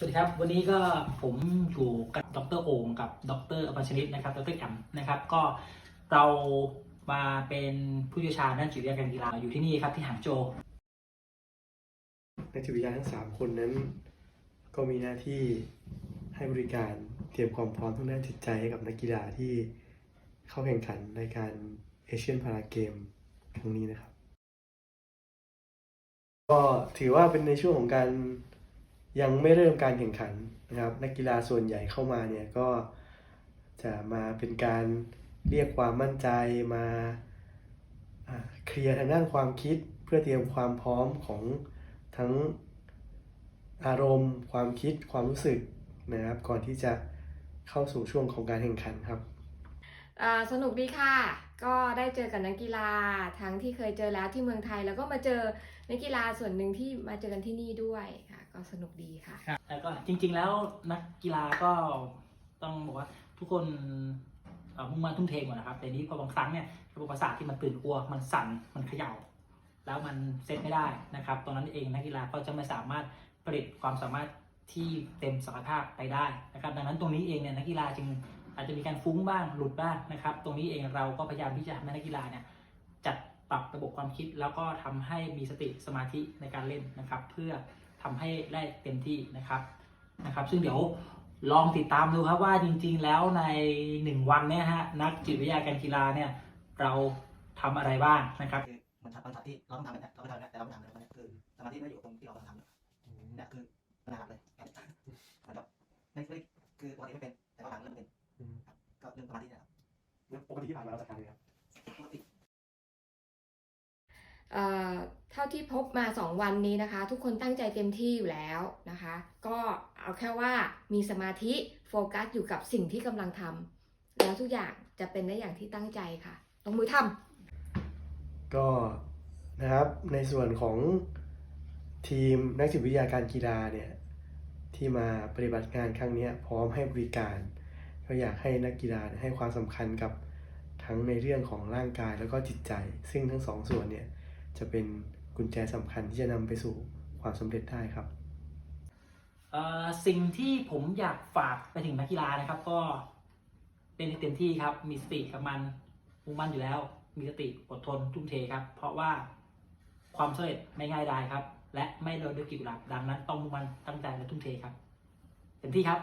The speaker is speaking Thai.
สวัสดีครับวันนี้ก็ผมอยู่กับดรโองกับดรอภัชนิตนะครับดรแอมนะครับก็เรามาเป็นผู้เชี่ยวชาญด้านจิตวิทยาการกีฬาอยู่ที่นี่ครับที่หางโจวนักจิตวิทยาทั้ง 3 คนนั้น ก็มีหน้าที่ให้บริการเตรียมความพร้อมทางด้านจิตใจให้กับนักกีฬาที่เข้าแข่งขันในการเอเชียนพาราเกมครั้งนี้นะครับ ก็ถือว่าเป็นในช่วงของการ ยังไม่เริ่มการแข่งขันนะครับ นักกีฬาส่วนใหญ่เข้ามาเนี่ยก็จะมาเป็นการเรียกความมั่นใจมาเคลียร์ทางด้านความคิดเพื่อเตรียมความพร้อมของทั้งอารมณ์ ความคิดความรู้สึกนะครับ ก่อนที่จะเข้าสู่ช่วงของการแข่งขันครับ สนุกดีค่ะ ก็ได้เจอกับนักกีฬาทั้งที่เคยเจอแล้วที่เมืองไทย แล้วก็มาเจอนักกีฬาส่วนหนึ่งที่มาเจอกันที่นี่ด้วยค่ะ ก็สนุกดีค่ะแล้วก็จริง ๆ แล้วนักกีฬาก็ต้องบอกว่าทุกคนมุ่งมั่นทุ่มเทหมดนะครับ แต่นี้พอบางครั้งเนี่ยระบบประสาทที่มันตื่นกลัวมันสั่นมันเขย่า แล้วมันเซตไม่ได้นะครับตรงนั้นเองนักกีฬาก็จะไม่สามารถผลิตความสามารถที่เต็มศักยภาพไปได้นะครับ ดังนั้นตรงนี้เองเนี่ยนักกีฬาจึง อาจจะมีการฟุ้งบ้างหลุดบ้างนะครับ ตรงนี้เองเราก็พยายามที่จะทำให้นักกีฬาเนี่ยจัดปรับระบบความคิดแล้วก็ทำให้มีสติสมาธิในการเล่นนะครับ เพื่อทำให้ได้เต็มที่นะครับนะครับ ซึ่งเดี๋ยวลองติดตามดูครับว่าจริง ๆ แล้วในหนึ่งวันเนี่ยฮะนักจิตวิทยาการกีฬาเนี่ยเราทำอะไรบ้างนะครับคือมันทำบางช็อตที่เราต้องทำแบบเนี้เราก็ทำแบบเนี้แต่เราไม่ทำเลยวันนี้คือสมาธิไม่อยู่ตรงที่เรากำลังทำเนี่ยคือปัญหาเลย ที่ผ่านมาเราจัดการเลยครับปกติเอ่อเท่าที่พบมา 2 วันนี้นะคะ ทุกคนตั้งใจเต็มที่อยู่แล้วนะคะ ก็เอาแค่ว่ามีสมาธิโฟกัสอยู่กับสิ่งที่กำลังทำแล้วทุกอย่างจะเป็นได้อย่างที่ตั้งใจค่ะลงมือทำก็นะครับในส่วนของทีมนักจิตวิทยาการกีฬาเนี่ยที่มาปฏิบัติงานครั้งเนี้ยพร้อมให้บริการ ก็อยากให้นักกีฬาเนี่ยให้ความสำคัญกับ ทั้งในเรื่องของร่างกายแล้วก็จิตใจ ซึ่งทั้งสองส่วนเนี่ยจะเป็นกุญแจสำคัญที่จะนำไปสู่ความสำเร็จได้ครับสิ่งที่ผมอยากฝากไปถึงนักกีฬานะครับ ก็เป็นให้เต็มที่ครับ มีสติกับมันมุ่งมั่นอยู่แล้ว มีสติอดทนทุ่มเทครับ เพราะว่าความสำเร็จไม่ง่ายได้ครับ และไม่โดนด้วยกีฬาดังนั้นต้องมุ่งมั่นตั้งใจและทุ่มเทครับ เต็มที่ครับ